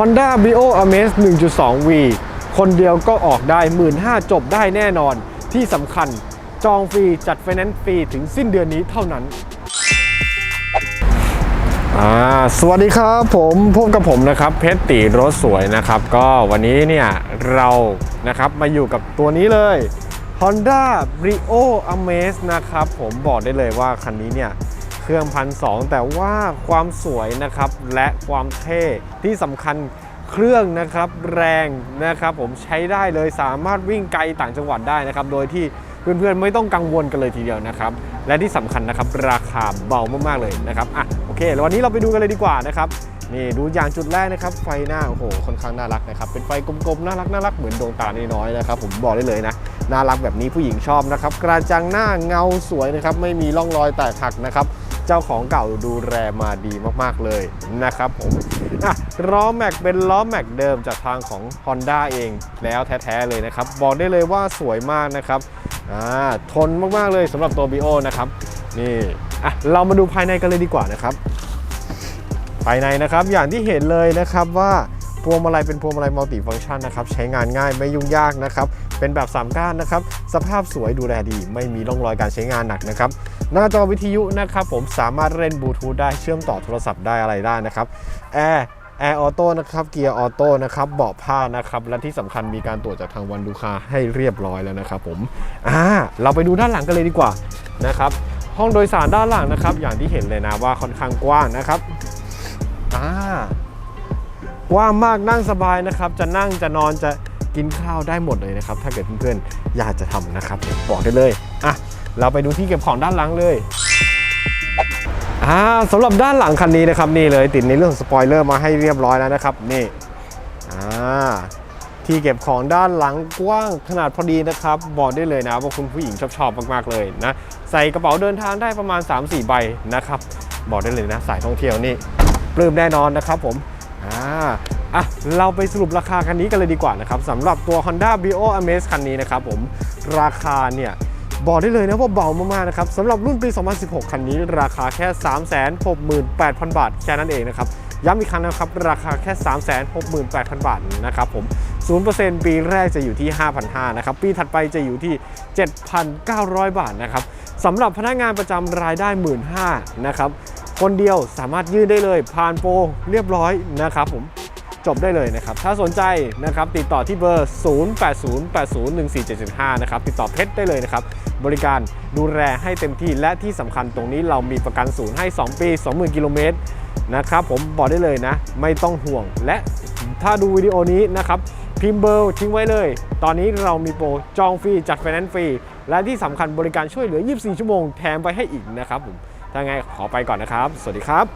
Honda Brio Amaze 1.2V คนเดียวก็ออกได้ 15,000 จบได้แน่นอน ที่สำคัญจองฟรีจัดไฟแนนซ์ฟรีถึงสิ้นเดือนนี้เท่านั้นสวัสดีครับผมพบกับผมนะครับเพชรตีรถสวยนะครับ ก็วันนี้เนี่ยเรานะครับมาอยู่กับตัวนี้เลย Honda Brio Amaze นะครับ ผมบอกได้เลยว่าคันนี้เนี่ย เครื่องพันสแต่ว่าความสวยนะครับและความเท่ที่สำคัญเครื่องนะครับแรงนะครับผมใช้ได้เลยสามารถวิ่งไกลต่างจังหวัดได้นะครับ โดยที่เพื่อนๆไม่ต้องกังวลกันเลยทีเดียวนะครับ และที่สำคัญนะครับราคาเบามากๆเลยนะครับอะโอเคแล้ววันนี้เราไปดูกันเลยดีกว่านะครับนี่ดูอย่างจุดแรกนะครับ ไฟหน้าโอ้โหค่อนข้างน่ารักนะครับเป็นไฟกลมๆน่ารักน่ารักเหมือนดวงตาน้อยๆนะครับ ผมบอกได้เลยนะน่ารักแบบนี้ผู้หญิงชอบนะครับกระจังหน้าเงาสวยนะครับไม่มีร่องรอยแตกหักนะครับ เจ้าของเก่าดูแลมาดีมากๆเลยนะครับผมล้อแม็กเป็นล้อแม็กเดิมจากทางของ Honda เองแล้วแท้ๆเลยนะครับ บอกได้เลยว่าสวยมากนะครับทนมากๆเลยสำหรับตัว BO นะครับนี่เรามาดูภายในกันเลยดีกว่านะครับ ภายในนะครับอย่างที่เห็นเลยนะครับว่าพวงมาลัยเป็นพวงมาลัยมัลติฟังก์ชันนะครับใช้งานง่ายไม่ยุ่งยากนะครับ เป็นแบบ 3 ก้านนะครับ สภาพสวยดูแลดี ไม่มีร่องรอยการใช้งานหนักนะครับ หน้าจอวิทยุนะครับผมสามารถเล่นบลูทูธได้เชื่อมต่อโทรศัพท์ได้อะไรได้นะครับแอร์แอร์ออโต้นะครับ เกียร์ออโต้นะครับ เบาะผ้านะครับ และที่สำคัญมีการตรวจจากทางวันดูคาให้เรียบร้อยแล้วนะครับผม อ่า เราไปดูด้านหลังกันเลยดีกว่านะครับ ห้องโดยสารด้านหลังนะครับ อย่างที่เห็นเลยนะว่าค่อนข้างกว้างนะครับ อ่ากว้างมากนั่งสบายนะครับ จะนั่งจะนอนจะ กินข้าวได้หมดเลยนะครับ ถ้าเกิดเพื่อนๆอยากจะทำนะครับบอกได้เลยอะเราไปดูที่เก็บของด้านหลังเลยอ่าสำหรับด้านหลังคันนี้นะครับนี่เลยติดในเรื่องสปอยเลอร์มาให้เรียบร้อยแล้วนะครับนี่อ่าที่เก็บของด้านหลังกว้างขนาดพอดีนะครับ บอกได้เลยนะว่าคุณผู้หญิงชอบชอบมากๆเลยนะ ใส่กระเป๋าเดินทางได้ประมาณ 3-4 ใบนะครับ บอกได้เลยนะ สายท่องเที่ยวนี่ปลื้มแน่นอนนะครับผม อ่าอะเราไปสรุปราคาคันนี้กันเลยดีกว่านะครับสำหรับตัว Honda Bio Amaze คันนี้นะครับผมราคาเนี่ยบอกได้เลยนะว่าเบามากๆนะครับสำหรับรุ่นปี 2016 คันนี้ราคาแค่ 368,000 บาท แค่นั้นเองนะครับย้ำอีกครั้งนะครับ ราคาแค่ 368,000 บาทนะครับผม 0%ปีแรกจะอยู่ที่ 5,500นะครับ ปีถัดไปจะอยู่ที่ 7,900 บาทนะครับสำหรับพนักงานประจำรายได้ 15,000นะครับ คนเดียวสามารถยื่นได้เลยผ่านโปรเรียบร้อยนะครับผมจบได้เลยนะครับ ถ้าสนใจนะครับติดต่อที่เบอร์ 0808014775 นะครับ ติดต่อเพชรได้เลยนะครับ บริการดูแลให้เต็มที่และที่สำคัญตรงนี้เรามีประกันศูนย์ให้ 2 ปี 20,000 กิโลเมตรนะครับ ผมบอกได้เลยนะ ไม่ต้องห่วงและถ้าดูวิดีโอนี้นะครับ พิมพ์เบอร์ทิ้งไว้เลย ตอนนี้เรามีโปรจองฟรีจัดไฟแนนซ์ฟรี และที่สำคัญบริการช่วยเหลือ 24 ชั่วโมงแถมไปให้อีกนะครับผม ถ้าไงขอไปก่อนนะครับ สวัสดีครับ